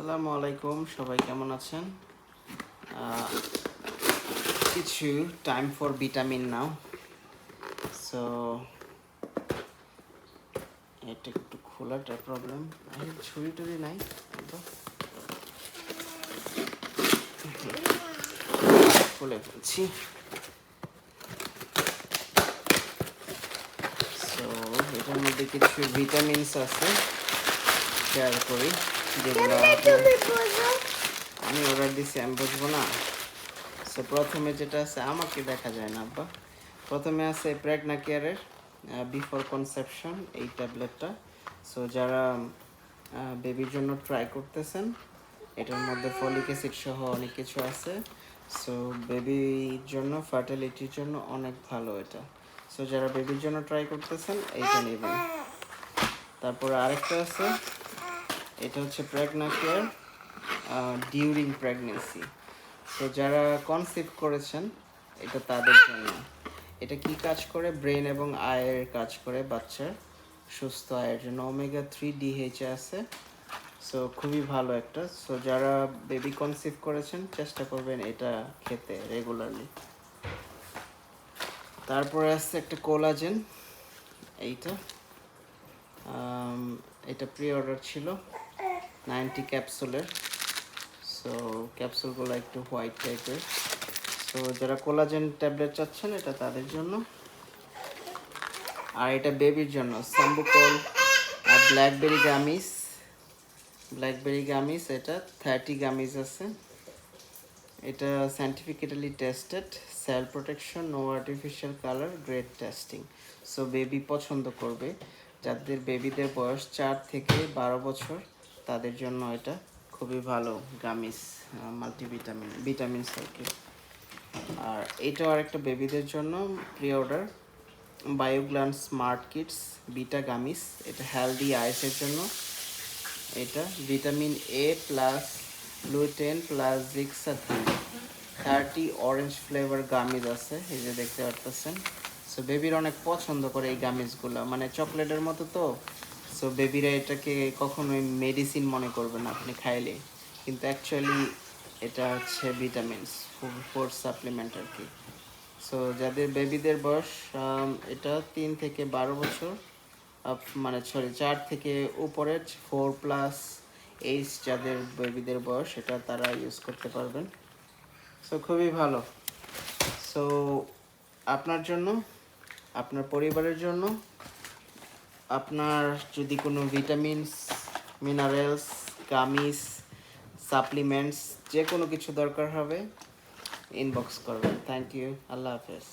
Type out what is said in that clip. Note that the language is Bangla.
আসসালামু আলাইকুম, সবাই কেমন আছেন? কিছু time for vitamin now so এটা একটু খোলাটা প্রবলেম ছুরি টুরি নাই। খুলে ফেলছি। সো এটার মধ্যে কিছু ভিটামিনস আছে শেয়ার করি। যেগুলো আমি অর্ডার দিছি আমি বুঝব না। সো প্রথমে যেটা আছে আমাকে দেখা যায় না আব্বা। প্রথমে আছে প্রেগনা কেয়ারের বিফোর কনসেপশন এই ট্যাবলেটটা সো যারা বেবির জন্য ট্রাই করতেছেন এটার মধ্যে ফলিক অ্যাসিড সহ অনেক কিছু আছে। সো বেবির জন্য ফার্টিলিটির জন্য অনেক ভালো এটা। সো যারা বেবির জন্য ট্রাই করতেছেন এইটা নেবেন। তারপরে আরেকটা আছে এটা হচ্ছে প্রেগনা কেয়ার ডিউরিং প্রেগনেন্সি তো যারা কনসিভ করেছেন, এটা তাদের জন্য। এটা কি কাজ করে? ব্রেন এবং আয়ের কাজ করে বাচ্চার। সুস্থ আয়ের জন্য। ওমেগা থ্রি ডিএইচ আছে। সো খুবই ভালো একটা। সো যারা বেবি কনসিভ করেছেন, চেষ্টা করবেন এটা খেতে রেগুলারলি তারপরে আসছে একটা কোলাজেন এইটা এটা প্রি অর্ডার ছিল। নাইনটি ক্যাপসুলের। সো ক্যাপসুলগুলো একটু হোয়াইট টাইপের। সো যারা কোলাজেন ট্যাবলেট চাচ্ছেন, এটা তাদের জন্য। আর এটা বেবির জন্য। সাম্বুকল আর ব্ল্যাকবেরি গামিস ব্ল্যাকবেরি গামিস এটা থার্টি গামিস আছে। এটা scientifically tested cell protection no artificial colour great tasting so baby পছন্দ করবে। যাদের বেবিদের বয়স চার থেকে বারো বছর তাদের জন্য এটা খুবই ভালো গামিস মাল্টিভিটামিন ভিটামিনস আর কি আর এটাও আরেকটা বেবিদের জন্য pre order বায়োগ্লান smart kids beta gummies এটা হেলদি আইসের জন্য। এটা vitamin A plus lutein plus zeaxanthin thirty orange flavour gummies আছে, এই যে দেখতে পারতেছেন। সো বেবির অনেক পছন্দ করে এই গামিজগুলো মানে চকলেটের মতো তো সো বেবিরা এটাকে কখনোই মেডিসিন মনে করবে না আপনি খাইলে। কিন্তু অ্যাকচুয়ালি এটা হচ্ছে ভিটামিনস ফুড সাপ্লিমেন্ট আর কি। সো যাদের বেবিদের বয়স এটা তিন থেকে বারো বছর মানে সরি চার থেকে উপরে ফোর প্লাস এইজ যাদের বেবিদের বয়স সেটা তারা ইউজ করতে পারবেন। সো খুবই ভালো। সো আপনার জন্য, আপনার পরিবারের জন্য আপনার যদি কোনো ভিটামিনস মিনারেলস গামিস সাপ্লিমেন্টস যে কোনো কিছু দরকার হবে ইনবক্স করবেন। থ্যাংক ইউ আল্লাহ হাফেজ।